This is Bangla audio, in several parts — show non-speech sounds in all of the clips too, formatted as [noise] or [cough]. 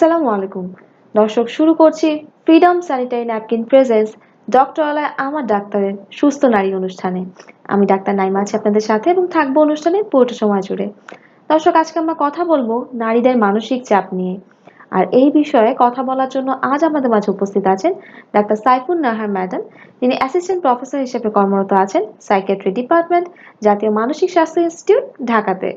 আসসালামু আলাইকুম। দর্শক, শুরু করছি freedom sanitary napkin presence doctor আলায় আমার ডাক্তারের সুস্থ নারী অনুষ্ঠানে। আমি ডাক্তার নাইমা আছি আপনাদের সাথে এবং থাকব অনুষ্ঠানে পুরোটা সময় জুড়ে। দর্শক, আজকে আমরা কথা বলব নারীদের মানসিক চাপ নিয়ে। আর এই বিষয়ে কথা বলার জন্য আজ আমাদের মাঝে উপস্থিত আছেন ডাক্তার সাইফুন নাহার ম্যাডাম। তিনি অ্যাসিস্ট্যান্ট প্রফেসর হিসেবে কর্মরত আছেন সাইকেট্রি ডিপার্টমেন্ট জাতীয় মানসিক স্বাস্থ্য ইনস্টিটিউট, ঢাকাতে।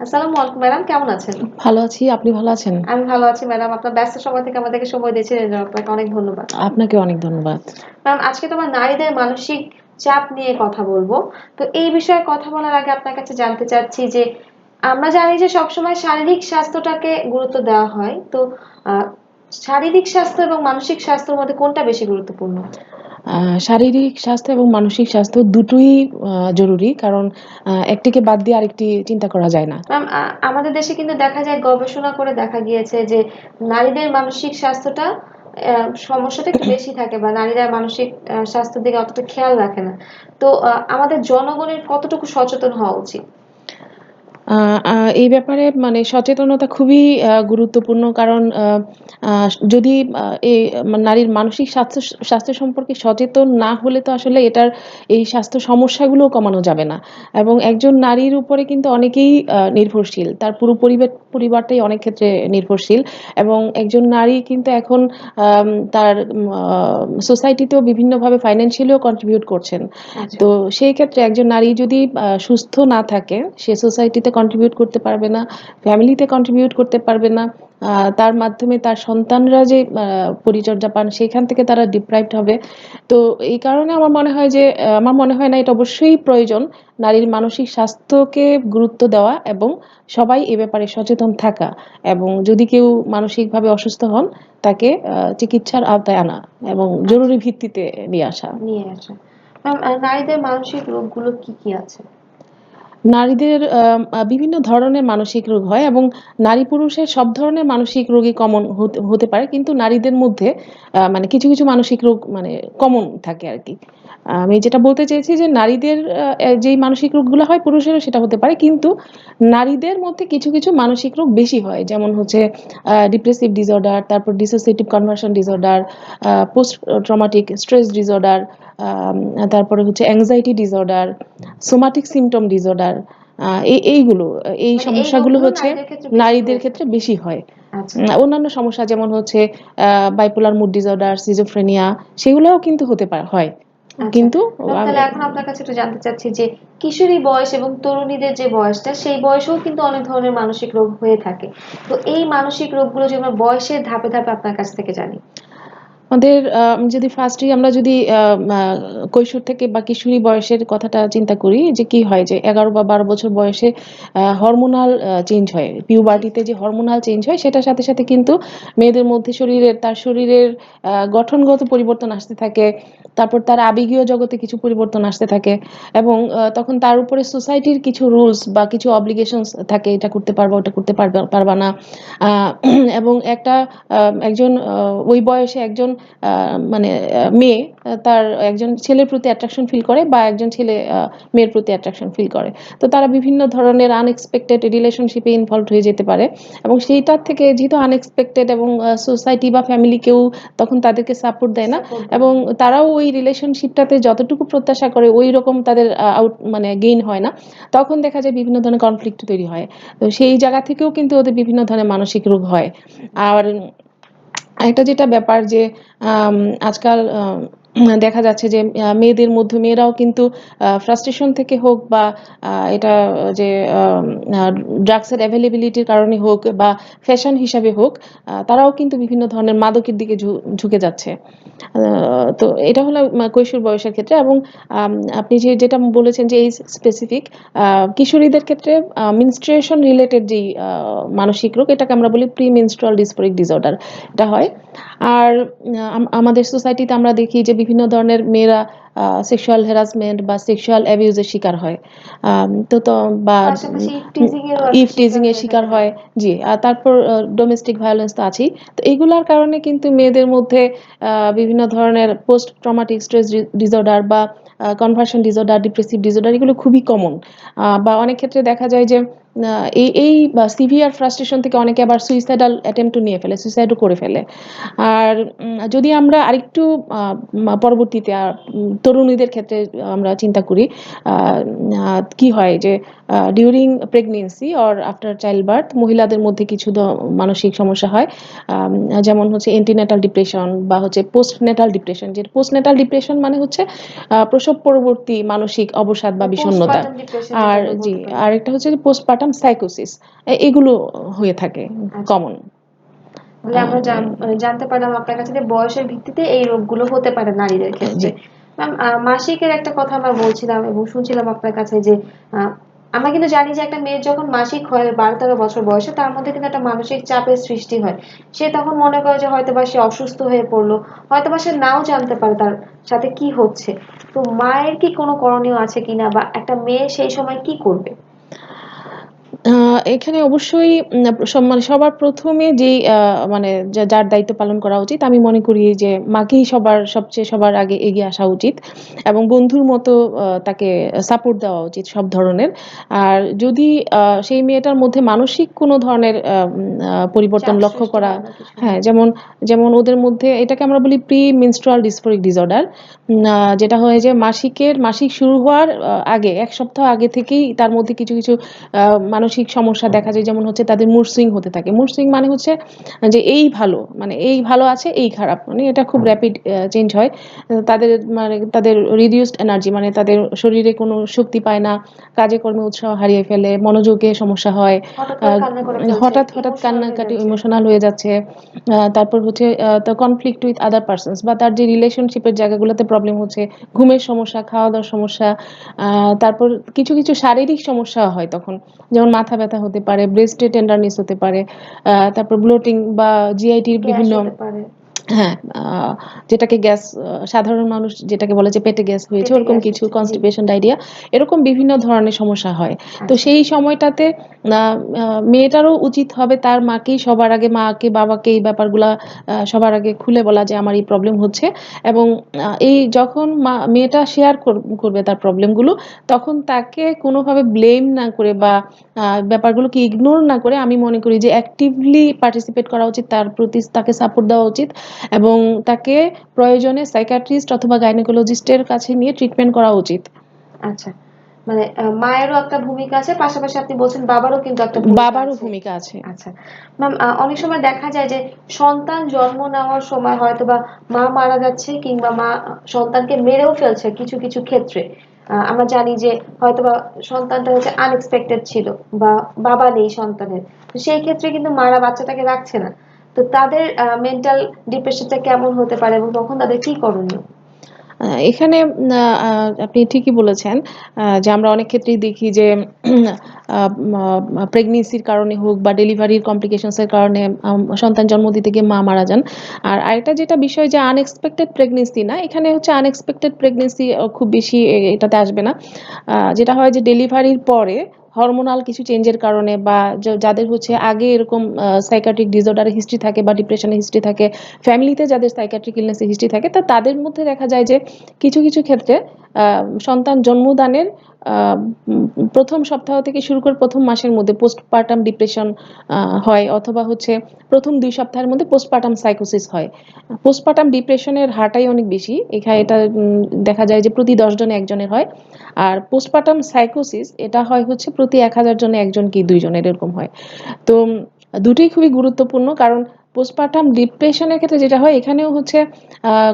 আসসালামু আলাইকুম ম্যাডাম কেমন আছেন? ভালো আছি আপনি ভালো আছেন? আমি ভালো আছি ম্যাডাম আপনার ব্যস্ত সময় থেকে আমাদেরকে সময় দিয়েছেন এর আপনাকে অনেক ধন্যবাদ। আপনাকে অনেক ধন্যবাদ। ম্যাম আজকে তোমার নারীদের মানসিক চাপ নিয়ে কথা বলব। তো এই বিষয়ে কথা বলার আগে আপনার কাছে জানতে চাচ্ছি যে আমরা জানি যে সবসময় শারীরিক স্বাস্থ্যটাকে গুরুত্ব দেওয়া হয়। তো আহ, শারীরিক স্বাস্থ্য এবং মানসিক স্বাস্থ্যের মধ্যে কোনটা বেশি গুরুত্বপূর্ণ? শারীরিক স্বাস্থ্য এবং মানসিক স্বাস্থ্য দুটোই জরুরি, কারণ একটিকে বাদ দিয়ে আরেকটি চিন্তা করা যায় না। আমাদের দেশে কিন্তু দেখা যায়, গবেষণা করে দেখা গিয়েছে যে নারীদের মানসিক স্বাস্থ্যটা সমস্যাটা একটু বেশি থাকে বা নারীরা মানসিক স্বাস্থ্যের দিকে অতটা খেয়াল রাখে না। তো আমাদের জনগণের কতটুকু সচেতন হওয়া উচিত? এই ব্যাপারে মানে সচেতনতা খুবই গুরুত্বপূর্ণ কারণ যদি এই নারীর মানসিক স্বাস্থ্য স্বাস্থ্য সম্পর্কে সচেতন না হলে তো আসলে এটার এই স্বাস্থ্য সমস্যাগুলো কমানো যাবে না। এবং একজন নারীর উপরে কিন্তু অনেকেই আহ, নির্ভরশীল। তার পুরো পরিবার পরিবারটাই অনেক ক্ষেত্রে নির্ভরশীল। এবং একজন নারী কিন্তু এখন তার সোসাইটিতেও বিভিন্নভাবে ফাইন্যান্সিয়ালিও কন্ট্রিবিউট করছেন। তো সেই ক্ষেত্রে একজন নারী যদি সুস্থ না থাকে সে সোসাইটিতে কন্ট্রিবিউট করতে পারবে না ফ্যামিলিতে কন্ট্রিবিউট করতে পারবে না তার মাধ্যমে তার সন্তানরা যে পরিচর্যা পান সেখান থেকে তারা ডিপ্রাইভড হবে। তো এই কারণে আমার মনে হয় যে আমার মনে হয় না এটা অবশ্যই প্রয়োজন নারীর মানসিক স্বাস্থ্যকে গুরুত্ব দেওয়া এবং সবাই এ ব্যাপারে সচেতন থাকা এবং যদি কেউ মানসিকভাবে অসুস্থ হন তাকে চিকিৎসার আওতায় আনা এবং জরুরি ভিত্তিতে নিয়ে আসা। নিয়ে আসা। নারীদের মানসিক রোগগুলো কি কি আছে? নারীদের বিভিন্ন ধরনের মানসিক রোগ হয় এবং নারী পুরুষের সব ধরনের মানসিক রোগই কমন হতে পারে। কিন্তু নারীদের মধ্যে মানে কিছু কিছু মানসিক রোগ মানে কমন থাকে আর কি আমি যেটা বলতে চেয়েছি যে নারীদের যেই মানসিক রোগগুলো হয় পুরুষেরও সেটা হতে পারে কিন্তু নারীদের মধ্যে কিছু কিছু মানসিক রোগ বেশি হয়। যেমন হচ্ছে ডিপ্রেসিভ ডিসঅর্ডার তারপর dissociative conversion disorder post traumatic stress disorder তারপরে হচ্ছে anxiety disorder somatic symptom disorder এই এইগুলো এই মানে সমস্যাগুলো হচ্ছে নারীদের ক্ষেত্রে বেশি হয়ে। আচ্ছা। অন্যান্য সমস্যা যেমন হচ্ছে বাইপোলার মুড ডিসঅর্ডার সিজোফ্রেনিয়া সেগুলোও কিন্তু হতে পারে হয়। কিন্তু তাহলে এখন আপনার কাছে একটু জানতে চাচ্ছি যে কিশোরী বয়স এবং তরুণীদের যে বয়সটা সেই বয়সেও কিন্তু অনেক ধরনের মানসিক রোগ হয়ে থাকে। তো এই মানসিক রোগগুলো যে আমরা বয়সের ধাপে ধাপে আপনার কাছ থেকে জানি। আমাদের যদি ফার্স্টলি আমরা যদি কৈশোর থেকে বা কিশোরী বয়সের কথাটা চিন্তা করি যে কি হয় যে এগারো বা বারো বছর বয়সে হরমোনাল চেঞ্জ হয়। পিউবার্টিতে যে হরমোনাল চেঞ্জ হয় সেটার সাথে সাথে কিন্তু মেয়েদের মধ্যে শরীরের, তার শরীরের গঠনগত পরিবর্তন আসতে থাকে। তারপর তার আবেগীয় জগতে কিছু পরিবর্তন আসতে থাকে এবং তখন তার উপরে সোসাইটির কিছু রুলস বা কিছু অব্লিগেশনস থাকে, এটা করতে পারবা, ওটা করতে পারবা পারবা না। [clears throat] এবং একটা একজন ওই বয়সে একজন মানে মেয়ে তার একজন ছেলের প্রতি অ্যাট্রাকশন ফিল করে বা একজন ছেলে মেয়ের প্রতি অ্যাট্রাকশন ফিল করে। তো তারা বিভিন্ন ধরনের আনএক্সপেক্টেড রিলেশনশিপে ইনভলভ হয়ে যেতে পারে এবং সেইটার থেকে যেহেতু আনএক্সপেক্টেড এবং সোসাইটি বা ফ্যামিলি কেউ তখন তাদেরকে সাপোর্ট দেয় না এবং তারাও ওই রিলেশনশিপটাতে যতটুকু প্রত্যাশা করে ওই রকম তাদের আউট মানে গেইন হয় না। তখন দেখা যায় বিভিন্ন ধরনের কনফ্লিক্ট তৈরি হয়। তো সেই জায়গা থেকেও কিন্তু ওদের বিভিন্ন ধরনের মানসিক রোগ হয়। আর একটা যেটা ব্যাপার যে আজকাল দেখা যাচ্ছে যে মেয়েদের মধ্যে, মেয়েরাও কিন্তু ফ্রাস্ট্রেশন থেকে হোক বা এটা যে ড্রাগসের অ্যাভেলেবিলিটির কারণে হোক বা ফ্যাশন হিসাবে হোক তারাও কিন্তু বিভিন্ন ধরনের মাদকের দিকে ঝুঁকে যাচ্ছে। তো এটা হলো কৈশোর বয়সের ক্ষেত্রে এবং আপনি যে, যেটা বলেছেন যে, এই স্পেসিফিক কিশোরীদের ক্ষেত্রে মিনস্ট্রুয়েশন রিলেটেড যেই মানসিক রোগ, এটাকে আমরা বলি প্রি মিনস্ট্রাল ডিসফোরিক ডিসঅর্ডার এটা হয়। আর আম- আমাদের সোসাইটিতে আমরা দেখি যে বিভিন্ন ধরনের মেয়েরা সেক্সুয়াল হ্যারাসমেন্ট বা সেক্সুয়াল অ্যাবিউজের শিকার হয়। তো তো বা ইফ টিজিং এর শিকার হয় জি আর তারপর ডোমেস্টিক ভায়োলেন্স তো আছেই। তো এগুলার কারণে কিন্তু মেয়েদের মধ্যে বিভিন্ন ধরনের পোস্ট ট্রমাটিক স্ট্রেস ডিসঅর্ডার বা কনভার্সন ডিসঅর্ডার ডিপ্রেসিভ ডিসঅর্ডার এগুলো খুবই কমন বা অনেক ক্ষেত্রে দেখা যায় যে এই এই সিভিয়ার ফ্রাস্ট্রেশন থেকে অনেকে আবার সুইসাইডাল অ্যাটেম্পটও নিয়ে ফেলে সুইসাইডও করে ফেলে। আর যদি আমরা আরেকটু পরবর্তীতে তরুণীদের ক্ষেত্রে আমরা চিন্তা করি কি হয় যে during pregnancy or after child birth মহিলাদের মধ্যে কিছু মানসিক সমস্যা হয় যেমন হচ্ছে এন্টিনেটাল ডিপ্রেশন বা হচ্ছে পোস্টনেটাল ডিপ্রেশন যে পোস্টনেটাল ডিপ্রেশন মানে হচ্ছে প্রসব পরবর্তী মানসিক অবসাদ বা বিষণ্ণতা আর জি পারি। আরেকটা হচ্ছে পোস্টপার্টাম সাইকোসিস এগুলো হয়ে থাকে আচ্ছা। কমন আমরা মানে জানতে পারলাম আপনার কাছে বয়সের ভিত্তিতে এই রোগগুলো হতে পারে নারীদের ক্ষেত্রে। মাসিকের একটা কথা আমরা বলছিলাম এবং শুনছিলাম আপনার কাছে যে আমরা কিন্তু জানি যে একটা মেয়ের যখন মাসিক হয়, বারো তেরো বছর বয়সে, তার মধ্যে কিন্তু একটা মানসিক চাপের সৃষ্টি হয়। সে তখন মনে করে যে হয়তো বা সে অসুস্থ হয়ে পড়ল হয়তো বা সে নাও জানতে পারে তার সাথে কি হচ্ছে। তো মায়ের কি কোনো করণীয় আছে কিনা বা একটা মেয়ে সেই সময় কি করবে? আহ, এখানে অবশ্যই উম, মানে সবার প্রথমে যে মানে যার দায়িত্ব পালন করা উচিত আমি মনে করি যে মাকেই সবার সবচেয়ে সবার আগে এগিয়ে আসা উচিত এবং বন্ধুর মতো তাকে সাপোর্ট দেওয়া উচিত সব ধরনের। আর যদি সেই মেয়েটার মধ্যে মানসিক কোনো ধরনের আহ, পরিবর্তন লক্ষ্য করা হয় যেমন যেমন ওদের মধ্যে এটাকে আমরা বলি প্রি মিনস্ট্রুয়াল ডিসফোরিক ডিসঅর্ডার যেটা হয় যে মাসিকের মাসিক শুরু হওয়ার আগে এক সপ্তাহ আগে থেকেই তার মধ্যে কিছু কিছু আহ, মানসিক সমস্যা দেখা যায় যেমন হচ্ছে তাদের মুড সুইং হতে থাকে। মুড সুইং মানে হচ্ছে যে এই ভালো মানে এই ভালো আছে এই খারাপ মানে এটা খুব র্যাপিড চেঞ্জ হয়। তাদের মানে তাদের রিডিউসড এনার্জি মানে তাদের শরীরে কোনো শক্তি পায় না কাজে কর্মে উৎসাহ হারিয়ে ফেলে মনোযোগে সমস্যা হয় হঠাৎ হঠাৎ কান্নাকাটি। ইমোশনাল হয়ে যাচ্ছে। তারপর হচ্ছে কনফ্লিক্ট উইথ আদার পার্সনস বা তার যে রিলেশনশিপের জায়গাগুলোতে প্রবলেম হচ্ছে ঘুমের সমস্যা খাওয়া দাওয়ার সমস্যা তারপর কিছু কিছু শারীরিক সমস্যা হয় তখন। যেমন মাথা ব্যথা হতে পারে ব্রেস্টে টেন্ডারনেস হতে পারে তারপর ব্লোটিং বা জিআইটির বিভিন্ন। হ্যাঁ আহ, যেটাকে গ্যাস সাধারণ মানুষ যেটাকে বলে যে পেটে গ্যাস হয়েছে ওরকম কিছু। কনস্টিপেশন ডায়রিয়া এরকম বিভিন্ন ধরনের সমস্যা হয় তো আচ্ছা। সেই সময়টাতে মেয়েটারও উচিত হবে তার মাকেই সবার আগে মাকে বাবাকে এই ব্যাপারগুলা আহ, সবার আগে খুলে বলা যে আমার এই প্রবলেম হচ্ছে এবং এই যখন মা মেয়েটা শেয়ার করবে তার প্রবলেমগুলো তখন তাকে কোনোভাবে ব্লেম না করে বা আহ, ব্যাপারগুলোকে ইগনোর না করে আমি মনে করি যে অ্যাক্টিভলি পার্টিসিপেট করা উচিত তার প্রতি তাকে সাপোর্ট দেওয়া উচিত এবং তাকে প্রয়োজনে সাইকাট্রিস্ট অথবা গাইনোকোলজিস্টের কাছে নিয়ে ট্রিটমেন্ট করা উচিত। আচ্ছা মানে মায়েরও একটা ভূমিকা আছে পাশাপাশি আপনি বলছেন বাবারও কিন্তু একটা বাবারও ভূমিকা আছে। আচ্ছা ম্যাম অনেক সময় দেখা যায় যে সন্তান জন্ম নেওয়ার সময় হয়তো বা মা মারা যাচ্ছে কিংবা মা সন্তানকে মেরেও ফেলছে কিছু কিছু ক্ষেত্রে। আমরা জানি যে হয়তোবা সন্তানটা হচ্ছে আনএক্সপেক্টেড ছিল বা বাবা নেই সন্তানের। সেই ক্ষেত্রে কিন্তু মারা বাচ্চাটাকে রাখছে না। তো তাদের মেন্টাল ডিপ্রেশনটা কেমন হতে পারে এবং তখন তাদের কি করণীয়? এখানে আপনি ঠিকই বলেছেন যে আমরা অনেক ক্ষেত্রেই দেখি যে প্রেগনেন্সির কারণে হোক বা ডেলিভারির কমপ্লিকেশনসের কারণে সন্তান জন্ম দিতে গিয়ে মা মারা যান। আর আরেকটা যেটা বিষয় যে আনএক্সপেক্টেড প্রেগনেন্সি না, এখানে হচ্ছে আনএক্সপেক্টেড প্রেগনেন্সি খুব বেশি এটাতে আসবে না। যেটা হয় যে ডেলিভারির পরে হরমোনাল কিছু চেঞ্জের কারণে বা যাদের হচ্ছে আগে এরকম সাইকাট্রিক ডিসঅর্ডারের হিস্ট্রি থাকে বা ডিপ্রেশনের হিস্ট্রি থাকে ফ্যামিলিতে যাদের সাইকাট্রিক ইলনেসের হিস্ট্রি থাকে, তা তাদের মধ্যে দেখা যায় যে কিছু কিছু ক্ষেত্রে সন্তান জন্মদানের প্রথম সপ্তাহ থেকে শুরু করে প্রথম মাসের মধ্যে পোস্টপার্টাম ডিপ্রেশন হয় অথবা হচ্ছে প্রথম দুই সপ্তাহের মধ্যে পোস্টপার্টাম সাইকোসিস হয়। পোস্টপার্টাম ডিপ্রেশনের হারটাই অনেক বেশি। এখানে এটা দেখা যায় যে প্রতি দশ জনে একজনের হয়। আর পোস্টপার্টাম সাইকোসিস এটা হয় হচ্ছে প্রতি এক হাজার জনে একজন কি দুইজনের, এরকম হয়। তো দুটোই খুবই গুরুত্বপূর্ণ। কারণ পোস্টপার্টাম ডিপ্রেশনের ক্ষেত্রে যেটা হয় এখানেও হচ্ছে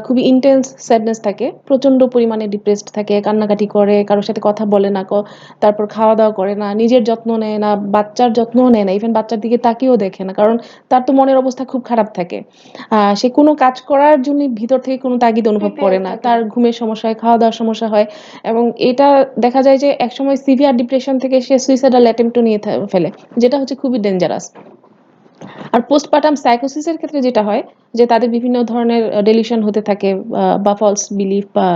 খুবই ইন্টেন্স স্যাডনেস থাকে প্রচণ্ড পরিমাণে ডিপ্রেসড থাকে কান্নাকাটি করে কারোর সাথে কথা বলে না তারপর খাওয়া দাওয়া করে না নিজের যত্ন নেয় না বাচ্চার যত্নও নেয় না ইভেন বাচ্চার দিকে তাকিয়েও দেখে না কারণ তার তো মনের অবস্থা খুব খারাপ থাকে। আহ, সে কোনো কাজ করার জন্য ভিতর থেকে কোনো তাগিদ অনুভব করে না তার ঘুমের সমস্যা হয় খাওয়া দাওয়ার সমস্যা হয় এবং এটা দেখা যায় যে একসময় সিভিয়ার ডিপ্রেশন থেকে সে সুইসাইডাল অ্যাটেম্পটও নিয়ে ফেলে যেটা হচ্ছে খুবই ডেঞ্জারাস আর পোস্টপার্টাম সাইকোসিসের ক্ষেত্রে যেটা হয় যে তাদের বিভিন্ন ধরনের ডেলিশন হতে থাকে বা ফলস বিলিফ বা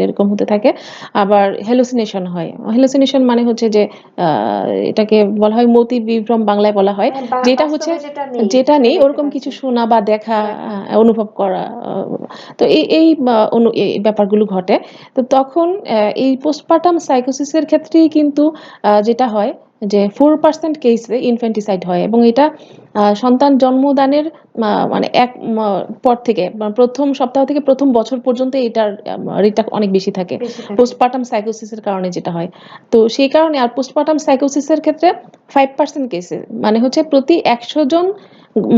এরকম হতে থাকে। আবার হ্যালোসিনেশন হয়। হ্যালোসিনেশন মানে হচ্ছে যে এটাকে বলা হয় মতি বিভ্রম বাংলায় বলা হয়। মানে যেটা হচ্ছে যেটা নেই, ওরকম কিছু শোনা বা দেখা আহ, অনুভব করা তো এই এই ব্যাপারগুলো ঘটে। তো তখন এই পোস্টপার্টাম সাইকোসিসের ক্ষেত্রেই কিন্তু আহ, যেটা হয় যে ফোর পার্সেন্ট কেসে ইনফেন্টিসাইড হয় এবং এটা সন্তান জন্মদানের মানে এক পর থেকে মানে প্রথম সপ্তাহ থেকে প্রথম বছর পর্যন্ত এটার রেটটা অনেক বেশি থাকে বেশি থাকে। পোস্টপার্টাম সাইকোসিসের কারণে যেটা হয় তো সেই কারণে আর পোস্টপার্টাম সাইকোসিসের ক্ষেত্রে ফাইভ পার্সেন্ট কেসে মানে হচ্ছে প্রতি একশো জন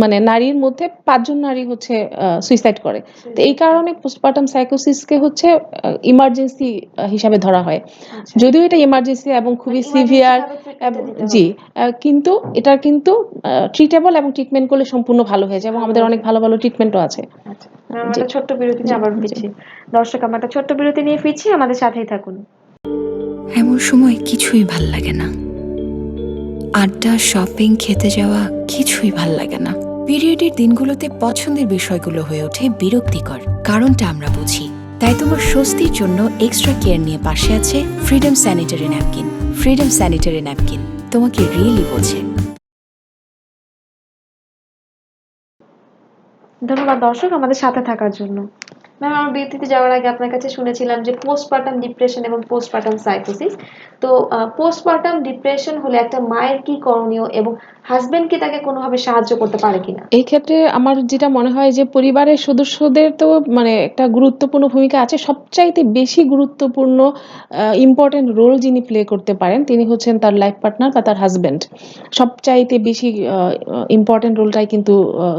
মানে নারীর মধ্যে পাঁচজন নারী হচ্ছে সুইসাইড করে। তো এই কারণে পোস্টপার্টাম সাইকোসিসকে হচ্ছে ইমার্জেন্সি হিসাবে ধরা হয়। আচ্ছা। যদিও এটা ইমার্জেন্সি এবং খুবই মানে সিভিয়ার দিতে হবে। জি কিন্তু এটা কিন্তু ট্রিটেবল এবং ট্রিটমেন্ট করলে সম্পূর্ণ ভালো হয়ে যায় এবং আমাদের অনেক ভালো ভালো ট্রিটমেন্টও আছে। আচ্ছা। আমরা ছোট্ট বিরতি নিয়ে আবার ফিরছি। দর্শক আমরা একটা ছোট্ট বিরতি নিয়ে ফিরছি আমাদের সাথেই থাকুন। এমন সময় কিছুই ভালো লাগে না। আড্ডা শপিং খেতে যাওয়া কিছুই ভালো লাগে না। পিরিয়ডের দিনগুলোতে পছন্দের বিষয়গুলো হয়ে ওঠে বিরক্তিকর। কারণটা আমরা বুঝি। তাই তোমার স্বস্তির জন্য এক্সট্রা কেয়ার নিয়ে পাশে আছে freedom sanitary napkin freedom sanitary napkin তোমাকে রিয়েলি বোঝে। ধন্যবাদ দর্শক আমাদের সাথে থাকার জন্য। ম্যাম আমার বিরতিতে যাওয়ার আগে আপনার কাছে শুনেছিলাম যে পোস্টপার্টাম ডিপ্রেশন এবং পোস্টপার্টাম সাইকোসিস তো পোস্টপার্টাম ডিপ্রেশন হলে একটা মায়ের কি করণীয় এবং হাজবেন্ড কি তাকে কোনোভাবে সাহায্য করতে পারে কিনা? এই ক্ষেত্রে আমার যেটা মনে হয় যে পরিবারের সদস্যদের তো মানে একটা গুরুত্বপূর্ণ ভূমিকা আছে। সবচাইতে বেশি গুরুত্বপূর্ণ ইম্পর্টেন্ট রোল যিনি প্লে করতে পারেন তিনি হচ্ছেন তার লাইফ পার্টনার বা তার হাজবেন্ড সবচাইতে বেশি ইম্পর্টেন্ট রোলটাই কিন্তু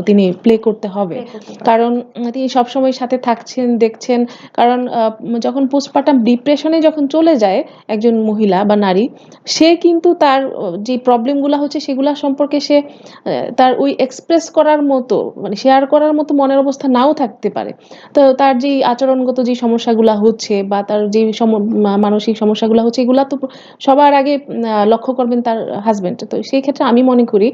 তিনি প্লে করতে হবে। কারণ তিনি সবসময় সাথে থাকছেন দেখছেন। কারণ যখন পোস্টপার্টাম ডিপ্রেশনে যখন চলে যায় একজন মহিলা বা নারী, সে কিন্তু তার যে প্রবলেমগুলো হচ্ছে সেগুলো সম্পর্কে সে তার ওই এক্সপ্রেস করার মতো মানে শেয়ার করার মতো মনের অবস্থা নাও থাকতে পারে। তো তার যে আচরণগত যে সমস্যাগুলো হচ্ছে বা তার যে মানসিক সমস্যাগুলো হচ্ছে, এগুলা তো সবার আগে লক্ষ্য করবেন তার হাজবেন্ড তো সেই ক্ষেত্রে আমি মনে করি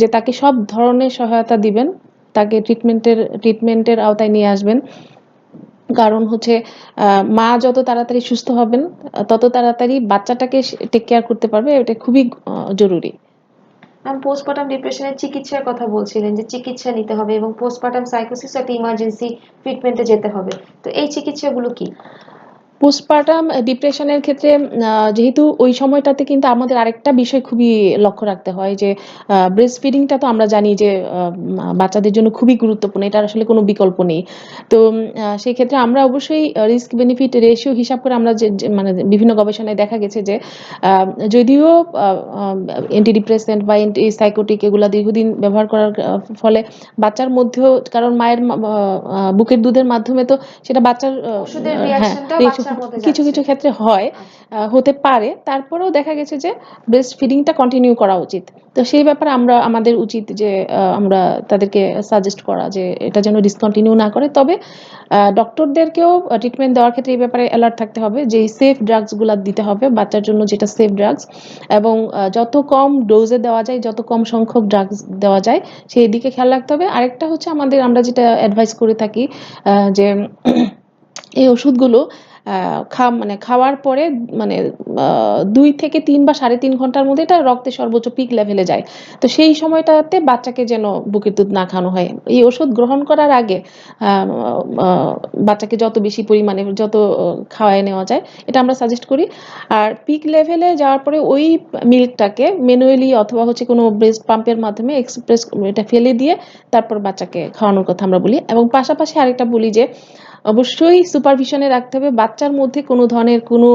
যে তাকে সব ধরনের সহায়তা দিবেন, তাকে ট্রিটমেন্টের ট্রিটমেন্টের আওতায় নিয়ে আসবেন। কারণ হচ্ছে মা যত তাড়াতাড়ি সুস্থ হবেন তত তাড়াতাড়ি বাচ্চাটাকে টেক কেয়ার করতে পারবে, এটা খুবই জরুরি। ম্যাম পোস্টপার্টাম ডিপ্রেশনের চিকিৎসার কথা বলছিলেন যে চিকিৎসা নিতে হবে এবং পোস্টপার্টাম সাইকোসিস একটা ইমার্জেন্সি ট্রিটমেন্টে যেতে হবে। তো এই চিকিৎসাগুলো কি? পোস্টপার্টাম ডিপ্রেশনের ক্ষেত্রে যেহেতু ওই সময়টাতে কিন্তু আমাদের আরেকটা বিষয় খুবই লক্ষ্য রাখতে হয় যে ব্রেস্ট ফিডিংটা তো আমরা জানি যে বাচ্চাদের জন্য খুবই গুরুত্বপূর্ণ এটার আসলে কোনো বিকল্প নেই। তো সেই ক্ষেত্রে আমরা অবশ্যই রিস্ক বেনিফিট রেশিও হিসাব করে আমরা যে মানে বিভিন্ন গবেষণায় দেখা গেছে যে যদিও অ্যান্টি ডিপ্রেসেন্ট বা অ্যান্টি সাইকোটিক এগুলা দীর্ঘদিন ব্যবহার করার ফলে বাচ্চার মধ্যেও কারণ মায়ের বুকের দুধের মাধ্যমে তো সেটা বাচ্চার মধ্যে কিছু কিছু ক্ষেত্রে হয় আহ, হতে পারে। তারপরেও দেখা গেছে যে ব্রেস্ট ফিডিংটা কন্টিনিউ করা উচিত। তো সেই ব্যাপারে আমরা আমাদের উচিত যে আমরা তাদেরকে সাজেস্ট করা যে এটা যেন ডিসকন্টিনিউ না করে। তবে ডক্টরদেরকেও ট্রিটমেন্ট দেওয়ার ক্ষেত্রে এই ব্যাপারে অ্যালার্ট থাকতে হবে যে সেফ ড্রাগসগুলো দিতে হবে বাচ্চার জন্য যেটা সেফ ড্রাগস এবং যত কম ডোজে দেওয়া যায় যত কম সংখ্যক ড্রাগস দেওয়া যায় সেই দিকে খেয়াল রাখতে হবে। আরেকটা হচ্ছে আমাদের আমরা যেটা অ্যাডভাইস করে থাকি আহ, যে এই ওষুধগুলো খা মানে খাওয়ার পরে মানে দুই থেকে তিন বা সাড়ে তিন ঘণ্টার মধ্যে এটা রক্তে সর্বোচ্চ পিক লেভেলে যায়। তো সেই সময়টাতে বাচ্চাকে যেন বুকের দুধ না খাওয়ানো হয়। এই ওষুধ গ্রহণ করার আগে বাচ্চাকে যত বেশি পরিমাণে, যত খাওয়ায় নেওয়া যায়, এটা আমরা সাজেস্ট করি। আর পিক লেভেলে যাওয়ার পরে ওই মিল্কটাকে ম্যানুয়ালি অথবা হচ্ছে কোনো ব্রেস্ট পাম্পের মাধ্যমে এক্সপ্রেস এটা ফেলে দিয়ে তারপর বাচ্চাকে খাওয়ানোর কথা আমরা বলি। এবং পাশাপাশি আরেকটা বলি যে অবশ্যই সুপারভিশনে রাখতে হবে। বাচ্চার মধ্যে কোনো ধরনের কোনো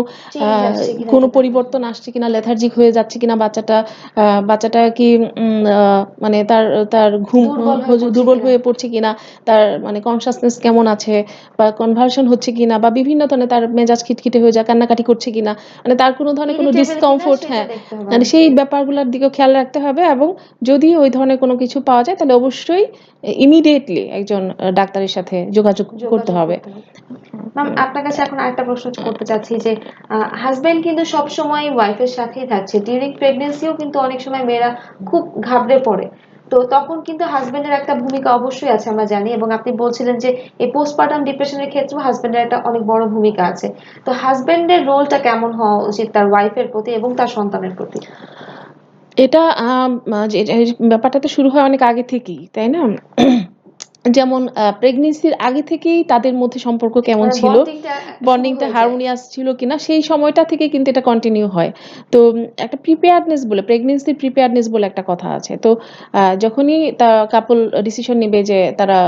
কোনো পরিবর্তন আসছে কিনা লেথার্জিক হয়ে যাচ্ছে কিনা বাচ্চাটা আহ, বাচ্চাটা কি মানে তার তার ঘুম দুর্বল হয়ে পড়ছে কিনা? তার মানে কনসাসনেস কেমন আছে বা কনভার্সন হচ্ছে কিনা বা বিভিন্ন ধরনের তার মেজাজ খিটখিটে হয়ে যায় কান্নাকাটি করছে কিনা মানে তার কোনো ধরনের কোনো ডিসকমফোর্ট হ্যাঁ মানে সেই ব্যাপারগুলোর দিকেও খেয়াল রাখতে হবে এবং যদি ওই ধরনের কোনো কিছু পাওয়া যায় তাহলে অবশ্যই ইমিডিয়েটলি একজন ডাক্তারের সাথে যোগাযোগ করতে হবে। ম্যাম আপনার কাছে এখন আরেকটা প্রশ্ন করতে চাচ্ছি যে হাজবেন্ড কিন্তু সব সময় ওয়াইফের সাথেই থাকছে। ডিউরিং প্রেগনেন্সিও কিন্তু অনেক সময় মেয়েরা খুব ঘাবড়ে পড়ে। তো তখন কিন্তু হাজবেন্ডের একটা ভূমিকা অবশ্যই আছে আমরা জানি এবং আপনি বলছিলেন যে, এই পোস্টপার্টাম ডিপ্রেশনের ক্ষেত্রেও হাজবেন্ডের একটা অনেক বড় ভূমিকা আছে। তো হাজবেন্ডের রোলটা কেমন হওয়া উচিত তার ওয়াইফের প্রতি এবং তার সন্তানের প্রতি? এটা ব্যাপারটা তো শুরু হয় অনেক আগে থেকেই, তাই না? যেমন প্রেগনেন্সির আগে থেকেই তাদের মধ্যে সম্পর্ক কেমন মানে ছিল? বন্ডিংটা হারমোনিয়াস ছিল কিনা? সেই সময়টা থেকে কিন্তু এটা কন্টিনিউ হয়। তো একটা প্রিপেয়ারনেস বলে প্রেগনেন্সির প্রিপেয়ারনেস বলে একটা কথা আছে। তো যখনই তা কাপল ডিসিশন নেবে যে তারা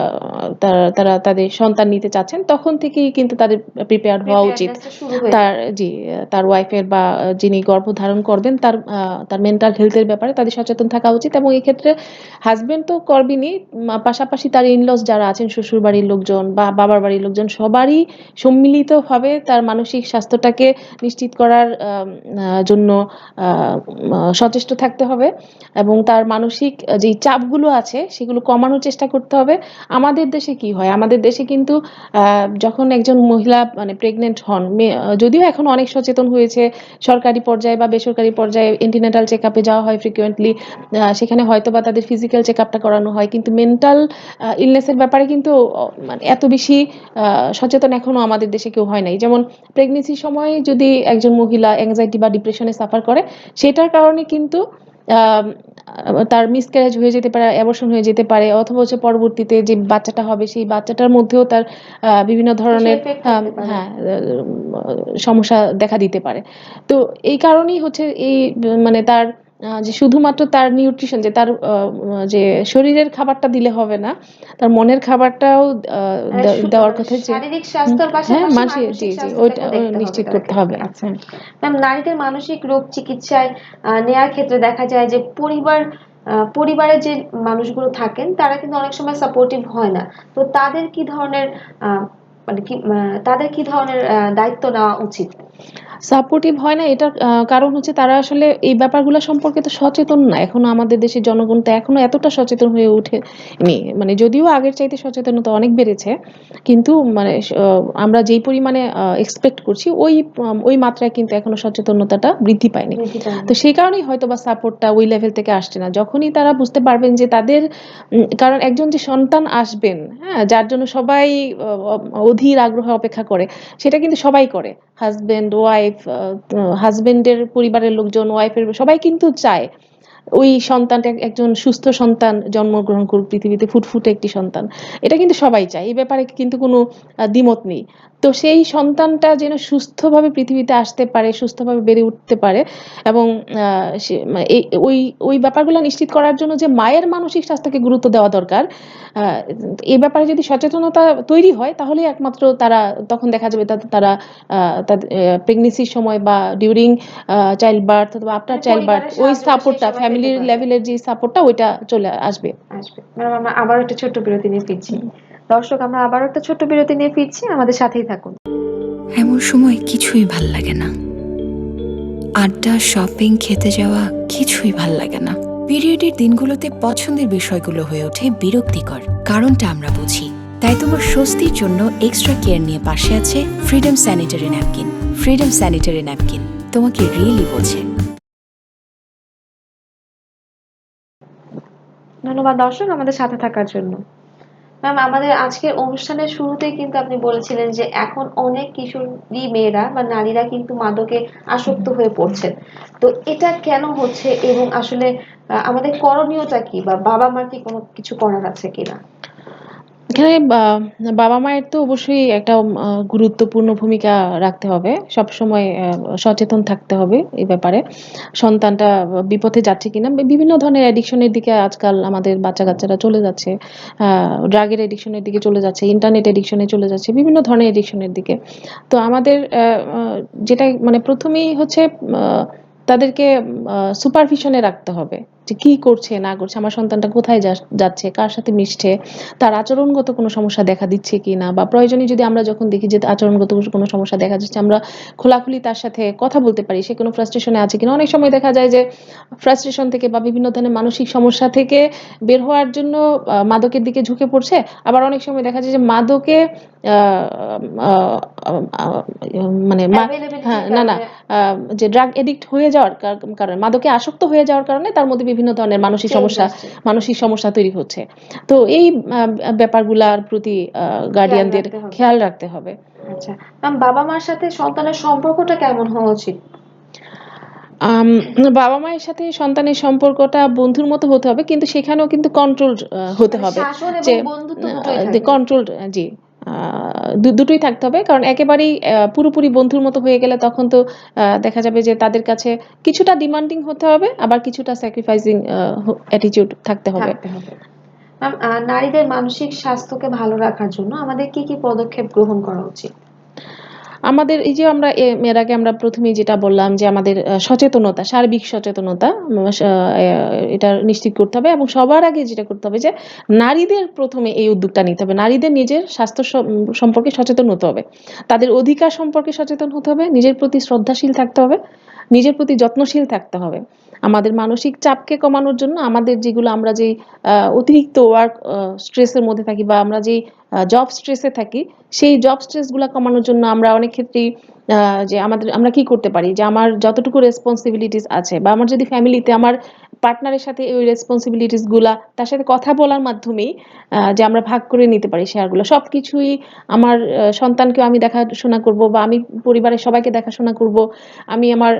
তারা তারা তাদের সন্তান নিতে চাচ্ছেন তখন থেকেই কিন্তু তাদের প্রিপেয়ার হওয়া উচিত। তার জি তার ওয়াইফের বা যিনি গর্ভধারণ করবেন তার তার মেন্টাল হেলথের ব্যাপারে তাদের সচেতন থাকা উচিত এবং এক্ষেত্রে ক্ষেত্রে হাজবেন্ড তো করবেনই পাশাপাশি তার ইনলস যারা আছেন শ্বশুর বাড়ির লোকজন বা বাবার বাড়ির লোকজন, সবারই সম্মিলিতভাবে তার মানসিক স্বাস্থ্যটাকে নিশ্চিত করার জন্য সচেষ্ট থাকতে হবে এবং তার মানসিক যে চাপগুলো আছে সেগুলো কমানোর চেষ্টা করতে হবে। আমাদের দেশে কি হয়? আমাদের দেশে কিন্তু যখন একজন মহিলা মানে প্রেগনেন্ট হন যদিও এখন অনেক সচেতন হয়েছে, সরকারি পর্যায়ে বা বেসরকারি পর্যায়ে এন্টিনেটাল চেক আপে যাওয়া হয় ফ্রিকুয়েন্টলি সেখানে হয়তো বা তাদের ফিজিক্যাল চেক আপটা করানো হয়, কিন্তু মেন্টাল ইলনেসের ব্যাপারে কিন্তু মানে এত বেশি আহ, সচেতন এখনও আমাদের দেশে কেউ হয় নাই। যেমন প্রেগনেন্সির সময় যদি একজন মহিলা অ্যাংজাইটি বা ডিপ্রেশনে সাফার করে সেটার কারণে কিন্তু আহ, তার মিসক্যারেজ হয়ে যেতে পারে অ্যাবর্শন হয়ে যেতে পারে অথবা হচ্ছে পরবর্তীতে যে বাচ্চাটা হবে সেই বাচ্চাটার মধ্যেও তার আহ, বিভিন্ন ধরনের হ্যাঁ সমস্যা দেখা দিতে পারে। তো এই কারণেই হচ্ছে এই মানে তার যে শুধুমাত্র তার নিউট্রিশন যে তার যে শরীরের খাবারটা দিলে হবে না তার মনের খাবারটাও মানে দেওয়ার কথা যে শারীরিক স্বাস্থ্যের হ্যাঁ পাশাপাশি মানসিক জি জি ওইটা নিশ্চিত করতে হবে। আচ্ছা। ম্যাম নারীদের মানসিক রোগ চিকিৎসায় নেয়ার ক্ষেত্রে দেখা যায় যে পরিবার পরিবারে যে মানুষগুলো থাকেন তারা কিন্তু অনেক সময় সাপোর্টিভ হয় না। তো তাদের কি ধরনের আহ, মানে কি তাদের কি ধরনের দায়িত্ব নেওয়া উচিত? সাপোর্টিভ হয় না এটার আহ, কারণ হচ্ছে তারা আসলে এই ব্যাপারগুলো সম্পর্কে তো সচেতন না। এখনও আমাদের দেশের জনগণ তো এখনও এতটা সচেতন হয়ে ওঠেনি মানে যদিও আগের চাইতে সচেতনতা অনেক বেড়েছে কিন্তু মানে আমরা যেই পরিমাণে এক্সপেক্ট করছি ওই ওই মাত্রায় কিন্তু এখনও সচেতনতাটা বৃদ্ধি পায়নি। তো সেই কারণেই হয়তো বা সাপোর্টটা ওই লেভেল থেকে আসছে না। যখনই তারা বুঝতে পারবেন যে তাদের কারণ একজন যে সন্তান আসবেন হ্যাঁ যার জন্য সবাই অধীর আগ্রহে অপেক্ষা করে সেটা কিন্তু সবাই করে। হাজবেন্ড ওয়াইফ হাজবেন্ডের পরিবারের লোকজন ওয়াইফের সবাই কিন্তু চায় ওই সন্তানটা একজন সুস্থ সন্তান জন্মগ্রহণ করুক পৃথিবীতে ফুটফুটে একটি সন্তান। এটা কিন্তু সবাই চায় এই ব্যাপারে কিন্তু কোনো দ্বিমত নেই। তো সেই সন্তানটা যেন সুস্থভাবে পৃথিবীতে আসতে পারে সুস্থভাবে বেড়ে উঠতে পারে এবং আহ, সে- মা- এই ওই ওই ব্যাপারগুলো নিশ্চিত করার জন্য যে মায়ের মানসিক স্বাস্থ্যকে গুরুত্ব দেওয়া দরকার আহ, এই ব্যাপারে যদি সচেতনতা তৈরি হয় তাহলে একমাত্র তারা তখন দেখা যাবে তাতে তারা আহ, তাদের প্রেগনেন্সির সময় বা ডিউরিং চাইল্ড বার্থ অথবা আফটার মানে চাইল্ড বার্থ ওই সাপোর্টটা সময় ফ্যামিলির। লেভেলের যে সাপোর্টটা ওইটা চলে আসবে। আসবে। ম্যাডাম আমরা আবারও একটা ছোট্ট বিরতি নিয়ে ফিরছি। দর্শক আমরা আবারও একটা ছোট্ট বিরতি নিয়ে ফিরছি। আমাদের সাথেই থাকুন। এমন সময় কিছুই ভালো লাগে না। আড্ডা শপিং খেতে যাওয়া কিছুই ভালো লাগে না। পিরিয়ডের দিনগুলোতে পছন্দের বিষয়গুলো হয়ে ওঠে বিরক্তিকর। কারণটা আমরা বুঝি। তাই তোমার স্বস্তির জন্য এক্সট্রা কেয়ার নিয়ে পাশে আছে freedom sanitary napkin freedom sanitary napkin তোমাকে রিয়েলি বোঝে। ধন্যবাদ দর্শক আমাদের সাথে থাকার জন্য। ম্যাম আমাদের আজকের অনুষ্ঠানের শুরুতেই কিন্তু আপনি বলেছিলেন যে এখন অনেক কিশোরী মেয়েরা বা নারীরা কিন্তু মাদকে আসক্ত হয়ে পড়ছেন। তো এটা কেন হচ্ছে এবং আসলে আমাদের করণীয়টা কি বা বাবা মার কি কোনো কিছু করার আছে কিনা? এখানে বা- বাবা মায়ের তো অবশ্যই একটা গুরুত্বপূর্ণ ভূমিকা রাখতে হবে। সব সময় সচেতন থাকতে হবে এই ব্যাপারে। সন্তানটা বিপথে যাচ্ছে কিনা বিভিন্ন ধরনের অ্যাডিকশনের দিকে আজকাল আমাদের বাচ্চা কাচ্চারা চলে যাচ্ছে। ড্রাগের এডিকশনের দিকে চলে যাচ্ছে ইন্টারনেট এডিকশনে চলে যাচ্ছে, বিভিন্ন ধরনের এডিকশনের দিকে। তো আমাদের যেটা মানে প্রথমেই হচ্ছে তাদেরকে সুপারভিশনে রাখতে হবে যে কি করছে না করছে আমার সন্তানটা কোথায় যাচ্ছে কার সাথে মিশছে তার আচরণগত কোনো সমস্যা দেখা দিচ্ছে কি না বা প্রয়োজনে যদি আমরা যখন দেখি যে আচরণগত কোনো সমস্যা দেখা যাচ্ছে আমরা খোলাখুলি তার সাথে কথা বলতে পারি সে কোনো ফ্রাস্ট্রেশনে আছে কিনা। অনেক সময় দেখা যায় যে ফ্রাস্ট্রেশন থেকে বা বিভিন্ন ধরনের মানসিক সমস্যা থেকে বের হওয়ার জন্য মাদকের দিকে ঝুঁকে পড়ছে। আবার অনেক সময় দেখা যায় যে মাদকে মানে হ্যাঁ না না। যে ড্রাগ এডিক্ট হয়ে যাওয়ার কারণে মাদকে আসক্ত হয়ে যাওয়ার কারণে তার মধ্যে বিভিন্ন ধরনের মানসিক সমস্যা মানসিক সমস্যা তৈরি হচ্ছে। তো এই ব্যাপারগুলার প্রতি গার্ডিয়ানদের খেয়াল রাখতে হবে। আচ্ছা বাবা মার সাথে সন্তানের সম্পর্কটা কেমন হওয়া উচিত? বাবা মায়ের সাথে সন্তানের সম্পর্কটা বন্ধুর মতো হতে হবে কিন্তু সেখানেও কিন্তু কন্ট্রোল হতে মানে হবে। শাসন এবং যে। কন্ট্রোল জি। দুটোই থাকতে হবে। কারণ একেবারেই পুরোপুরি বন্ধুর মতো হয়ে গেলে তখন তো দেখা যাবে যে তাদের কাছে কিছুটা ডিমান্ডিং হতে হবে, আবার কিছুটা স্যাক্রিফাইসিং অ্যাটিটিউড থাকতে হবে। নারীদের মানসিক স্বাস্থ্যকে ভালো রাখার জন্য আমাদের কি কি পদক্ষেপ গ্রহণ করা উচিত? আমাদের এই যে আমরা এর আগে আমরা প্রথমেই যেটা বললাম যে আমাদের সচেতনতা, সার্বিক সচেতনতা এটা নিশ্চিত করতে হবে এবং সবার আগে যেটা করতে হবে যে নারীদের প্রথমে এই উদ্যোগটা নিতে হবে। নারীদের নিজের স্বাস্থ্য সম- সম্পর্কে সচেতন হতে হবে। তাদের অধিকার সম্পর্কে সচেতন হতে হবে। নিজের প্রতি শ্রদ্ধাশীল থাকতে হবে। নিজের প্রতি যত্নশীল থাকতে হবে। আমাদের মানসিক চাপকে কমানোর জন্য আমাদের যেগুলো আমরা যে অতিরিক্ত ওয়ার্ক স্ট্রেসের মধ্যে থাকি বা আমরা যেই জব স্ট্রেসে থাকি, সেই জব স্ট্রেসগুলো কমানোর জন্য আমরা অনেক ক্ষেত্রেই যে আমাদের, আমরা কি করতে পারি? যে আমার যতটুকু রেসপন্সিবিলিটিস আছে বা আমার যদি ফ্যামিলিতে আমার পার্টনারের সাথে ওই রেসপন্সিবিলিটিসগুলা, তার সাথে কথা বলার মাধ্যমেই যে আমরা ভাগ করে নিতে পারি শেয়ারগুলো সব কিছুই আমার সন্তানকেও আমি দেখাশোনা করব বা আমি পরিবারের সবাইকে দেখাশোনা করব। আমি আমার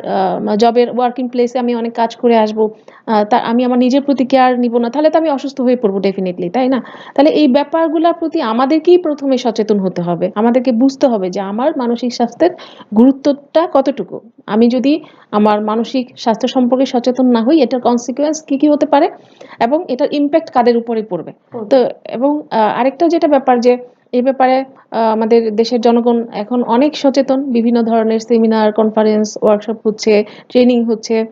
জবের ওয়ার্কিং প্লেসে আমি অনেক কাজ করে আসব। তা, আমি আমার নিজের প্রতি কেয়ার নিব না। তাহলে তো আমি অসুস্থ হয়ে পড়ব ডেফিনেটলি তাই না? তাহলে এই ব্যাপারগুলোর প্রতি আমাদেরকেই প্রথমে সচেতন হতে হবে। আমাদেরকে বুঝতে হবে যে আমার মানসিক স্বাস্থ্যের গুরুত্বটা কতটুকু? আমি যদি আমার মানসিক স্বাস্থ্য সম্পর্কে সচেতন না হই এটার কনসিকুয়েন্স কি কি হতে পারে? এবং এটার ইম্প্যাক্ট কাদের উপরে পড়বে? তো এবং আরেকটা যেটা ব্যাপার যে এই ব্যাপারে আমাদের দেশের জনগণ এখন অনেক সচেতন। বিভিন্ন ধরনের সেমিনার কনফারেন্স ওয়ার্কশপ হচ্ছে ট্রেনিং হচ্ছে।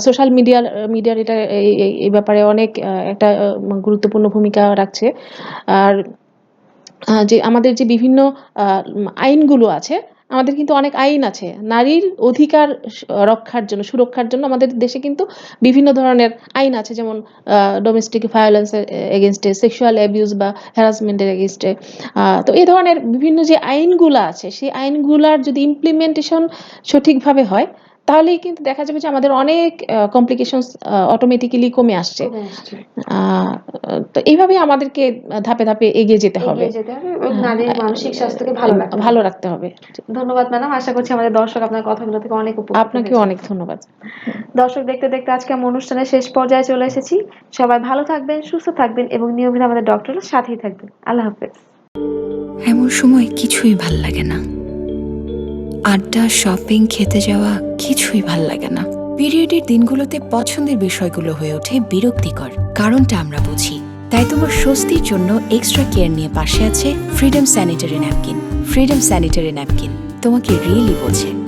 সোশ্যাল মিডিয়ার মিডিয়ার এটা এই- ব্যাপারে অনেক একটা গুরুত্বপূর্ণ ভূমিকা রাখছে। আর যে আমাদের যে বিভিন্ন আহ, আইনগুলো আছে আমাদের কিন্তু অনেক আইন আছে। নারীর অধিকার রক্ষার জন্য, সুরক্ষার জন্য আমাদের দেশে কিন্তু বিভিন্ন ধরনের আইন আছে। যেমন ডোমেস্টিক ভায়োলেন্স এগেনস্টে সেক্সুয়াল অ্যাবিউজ বা হ্যারাসমেন্টের এগেনস্টে তো এই ধরনের বিভিন্ন যে আইনগুলো আছে, সেই আইনগুলার যদি ইমপ্লিমেন্টেশন সঠিকভাবে হয় তাহলেই কিন্তু দেখা যাবে যে আমাদের অনেক কমপ্লিকেশনস অটোমেটিক্যালি কমে আসছে। আহ, তো এইভাবে আমাদেরকে ধাপে ধাপে এগিয়ে যেতে হবে। এগিয়ে যেতে হবে এবং নারীর মানসিক স্বাস্থ্যকে ভালো ভালো রাখতে হবে। ধন্যবাদ ম্যাডাম। আশা করছি আমাদের দর্শক আপনার কথাগুলো থেকে অনেক উপকৃত আপনাকেও অনেক ধন্যবাদ। দর্শক দেখতে দেখতে আজকে আমরা অনুষ্ঠানের শেষ পর্যায়ে চলে এসেছি। সবাই ভালো থাকবেন সুস্থ থাকবেন এবং নিয়মিত আমাদের ডক্টরের সাথেই থাকবেন। আল্লাহ হাফেজ। এমন সময় কিছুই ভালো লাগে না। আড্ডা শপিং খেতে যাওয়া কিছুই ভালো লাগে না। পিরিয়ডের দিনগুলোতে পছন্দের বিষয়গুলো হয়ে ওঠে বিরক্তিকর। কারণটা আমরা বুঝি। তাই তোমার স্বস্তির জন্য এক্সট্রা কেয়ার নিয়ে পাশে আছে freedom sanitary napkin freedom sanitary napkin তোমাকে রিয়েলি বোঝে।